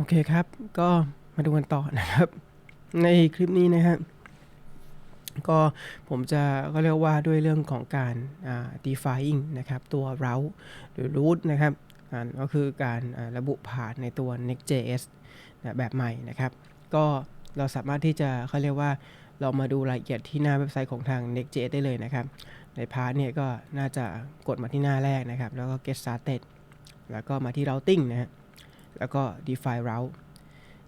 โอเคครับ ก็มาดูกันต่อนะครับ ในคลิปนี้นะครับก็ผมจะก็เรียกว่าด้วยเรื่องของการ define นะครับ ตัว route หรือ root นะครับก็คือการระบุผ่านในตัว next.js นะแบบใหม่นะครับ ก็เราสามารถที่จะเขาเรียกว่าเรามาดูรายละเอียดที่หน้าเว็บไซต์ของทาง next.js ได้เลยนะครับ ในพาร์ทเนี่ยก็น่าจะกดมาที่หน้าแรกนะครับ แล้วก็ get started แล้วก็มาที่ routing นะฮะ แล้วก็ define route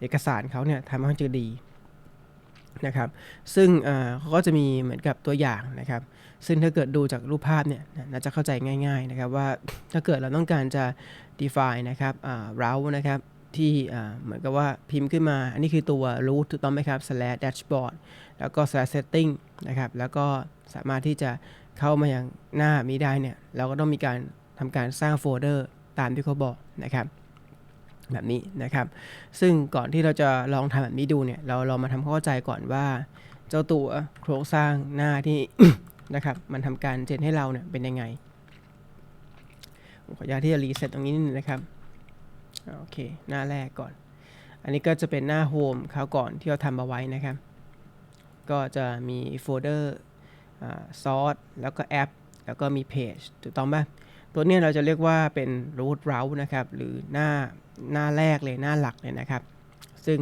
เอกสารเขาเนี่ยทำให้นจะดีนะครับ ซึ่งเขาก็จะมีเหมือนกับตัวอย่างนะครับ ซึ่งถ้าเกิดดูจากรูปภาพเนี่ยน่าจะเข้าใจง่ายๆนะครับว่าถ้าเกิดเราต้องการจะ define นะครับ route นะครับที่เหมือนกับว่าพิมพ์ขึ้นมา อันนี้คือตัว root ถูกต้องไหมครับ slash dashboard แล้วก็ slash setting นะครับ แล้วก็สามารถที่จะเข้ามาอย่างหน้านี้ได้เนี่ย เราก็ต้องมีการทำการสร้างโฟลเดอร์ตามที่เขาบอกนะครับ แบบนี้นะครับ ซึ่งก่อนที่เราจะลองทำแบบนี้ดูเนี่ยเราลองมาทำควาเข้าใจก่อนว่า เจ้าตัวโครงสร้างหน้าที่นะครับ มันทำการเจนให้เราเนี่ยเป็นยังไงขออนุญาตที่จะรีเซ็ตตรงนี้นิดนึงนะครับโอเค หน้าแรกก่อน อันนี้ก็จะเป็นหน้าโฮมคราวก่อนที่เราทำเอาไว้นะครับ ก็จะมีโฟลเดอร์ซอสแล้วก็แอป แล้วก็มีเพจถูกต้องไหม ตัวนี้เราจะเรียกว่าเป็น root route นะครับ หรือหน้าหน้าแรกเลยหน้าหลักเลยนะครับ ซึ่ง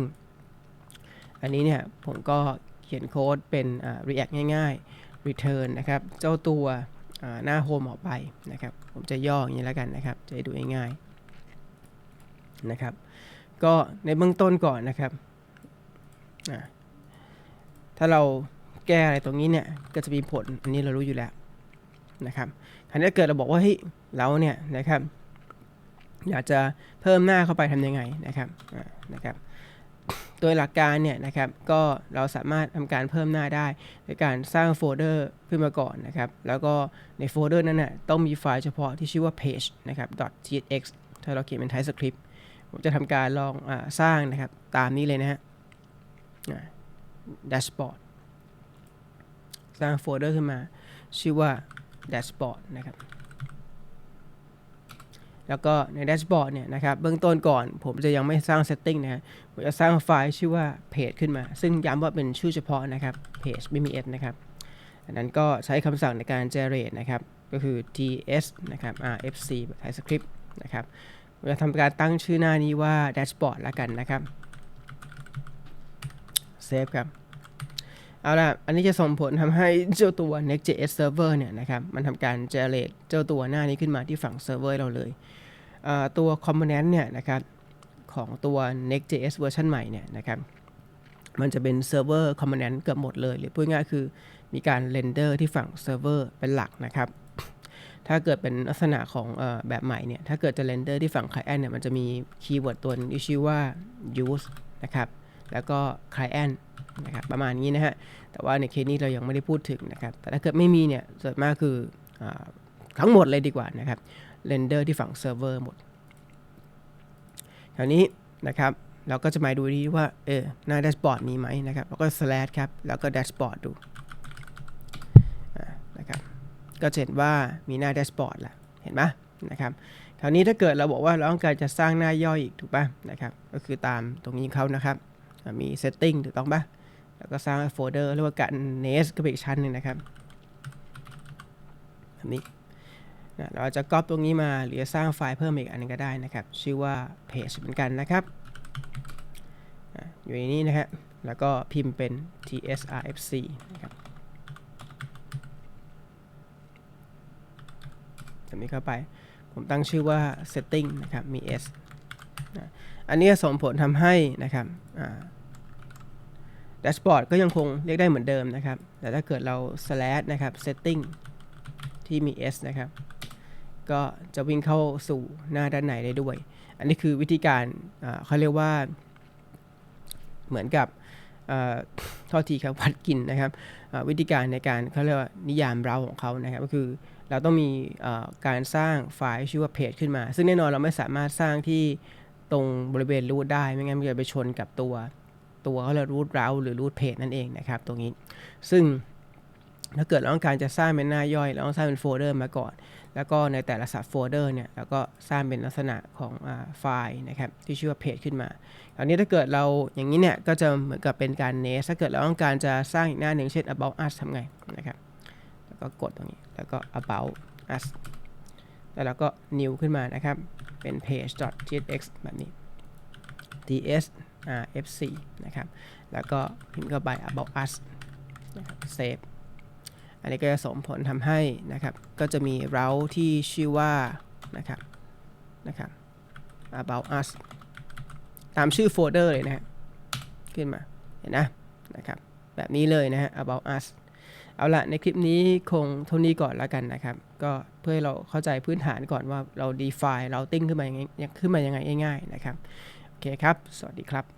อันนี้เนี่ยผมก็เขียนโค้ดเป็น react ง่าย ๆ return นะครับ เจ้าตัวหน้าโฮมออกไปนะครับ ผมจะย่ออย่างนี้แล้วกันนะครับ จะดูง่ายๆนะครับ ก็ในเบื้องต้นก่อนนะครับ ถ้าเราแก้อะไรตรงนี้เนี่ย ก็จะมีผล อันนี้เรารู้อยู่แล้ว นะครับคราวนี้เกิดเราบอกว่าเฮ้ยเราเนี่ยนะครับอยากจะเพิ่มหน้าเข้าไปทำยังไงนะครับนะครับ โดยหลักการเนี่ยนะครับก็เราสามารถทำการเพิ่มหน้าได้โดยการสร้างโฟลเดอร์ขึ้นมาก่อนนะครับ แล้วก็ในโฟลเดอร์นั้นน่ะต้องมีไฟล์เฉพาะที่ชื่อว่า page นะครับ .tsx ถ้าเราเขียนเป็น TypeScript ผมจะทำการลองอสร้างนะครับตามนี้เลยนะฮะอ่า dashboard สร้างโฟลเดอร์ขึ้นมา ชื่อว่า dashboard นะครับ แล้วก็ในแดชบอร์ดเนี่ยนะครับ เบื้องต้นก่อนผมจะยังไม่สร้าง setting นะฮะผมจะสร้างไฟล์ชื่อว่า page ขึ้นมา ซึ่งย้ำว่าเป็นชื่อเฉพาะนะครับ page ไม่มี s นะครับ อันนั้นก็ใช้คำสั่งในการ generate นะครับ ก็คือ ts นะครับ rfc แบบ TypeScript นะครับผมจะทำการตั้งชื่อหน้านี้ว่า dashboard แล้วกันนะครับ save ครับ เอาล่ะ อันนี้จะส่งผลทำให้เจ้าตัว Next.js server เนี่ยนะครับ มันทำการ generate เจ้าตัวหน้านี้ขึ้นมาที่ฝั่ง server เวอร์เราเลย ตัว component เนี่ยนะครับของตัว Next.js เวอร์ชันใหม่เนี่ยนะครับมันจะเป็น server component เกือบหมดเลย หรือพูดง่ายๆคือมีการ render ที่ฝั่ง server เวอร์เป็นหลักนะครับ ถ้าเกิดเป็นลักษณะของอแบบใหม่เนี่ย ถ้าเกิดจะ render ที่ฝั่ง client เนี่ย มันจะมีคีย์เวิร์ดตัวนึงที่ชื่อว่า use นะครับ แล้วก็ client นะครับประมาณนี้นะฮะแต่ว่าในเคสนี้เรายังไม่ได้พูดถึงนะครับแต่ถ้าเกิดไม่มีเนี่ยส่วนมากคืออทั้งหมดเลยดีกว่านะครับเรนเดอร์ที่ฝั่งเซิร์ฟเวอร์หมดคราวนี้นะครับเราก็จะมาดูดีว่าเออหน้าแดชบอร์ดมีไหมนะครับแล้วก็ slash ครับแล้วก็แดชบอร์ดดูนะครับก็เห็นว่ามีหน้าแดชบอร์ดล้วเห็นไหมนะครับคราวนี้ถ้าเกิดเราบอกว่าเราต้องการจะสร้างหน้าย่อยอีกถูกป่ะนะครับก็คือตามตรงนี้เขานะครับ มี setting ถูกต้องป่ะ แล้วก็สร้างโฟลเดอร์เรียกว่าการ nest ก็เป็นอีกชั้นหนึ่งนะครับแบบนี้นะเราจะก๊อปตรงนี้มาหรือจะสร้างไฟล์เพิ่มอีกอันหนึงก็ได้นะครับ ชื่อว่า page เหมือนกันนะครับอะอยู่ในนี้นะฮะแล้วก็พิมพ์เป็น tsrfc นะครับแบบนี้เข้าไป ผมตั้งชื่อว่า setting นะครับ มี s นะอันนี้ส่งผลทำให้นะครับอ่า แดชบอร์ดก็ยังคงเรียกได้เหมือนเดิมนะครับ แต่ถ้าเกิดเรา slash นะครับ setting ที่มี s นะครับ ก็จะวิ่งเข้าสู่หน้าด้านในได้ด้วย อันนี้คือวิธีการเขาเรียกว่า เหมือนกับเท่าทีครับวัดกินนะครับวิธีการในการเขาเรียกว่านิยามเราของเขานะครับ ก็คือเราต้องมีการสร้างไฟล์ชื่อว่า page ขึ้นมา ซึ่งแน่นอนเราไม่สามารถสร้างที่ตรงบริเวณรูทได้ ไม่งั้นมันจะไปชนกับตัว ตัวเขาเรียกรูทเราหรือรูทเพจนั่นเองนะครับตรงนี้ ซึ่งถ้าเกิดเราต้องการจะสร้างเป็นหน้าย่อยเราต้องสร้างเป็นโฟลเดอร์มาก่อน แล้วก็ในแต่ละ subfolder เนี่ยเราก็สร้างเป็นลักษณะของอไฟล์นะครับที่ชื่อว่า page ขึ้นมาคราวนี้ถ้าเกิดเราอย่างนี้เนี่ยก็จะเหมือนกับเป็นการ nest ถ้าเกิดเราต้องการจะสร้างอีกหน้าหนึ่งเช่น about us ทำไงนะครับแล้วก็กดตรงนี้แล้วก็ about us แล้วเราก็ new ขึ้นมานะครับเป็น page.jsx แบบนี้ ts rfc นะครับ แล้วก็พิมพ์เข้าไป about us นะครับ save อันนี้ก็จะส่งผลทำให้นะครับ ก็จะมี route ที่ชื่อว่านะครับนะครับ about us ตามชื่อโฟลเดอร์เลยนะฮะขึ้นมา เห็นนะนะครับ แบบนี้เลยนะฮะ about us เอาละในคลิปนี้คงเท่านี้ก่อนแล้วกันนะครับ ก็เพื่อให้เราเข้าใจพื้นฐานก่อนว่าเรา define routing ขึ้นมายังไงขึ้นมายังไงง่ายๆนะครับ โอเคครับ สวัสดีครับ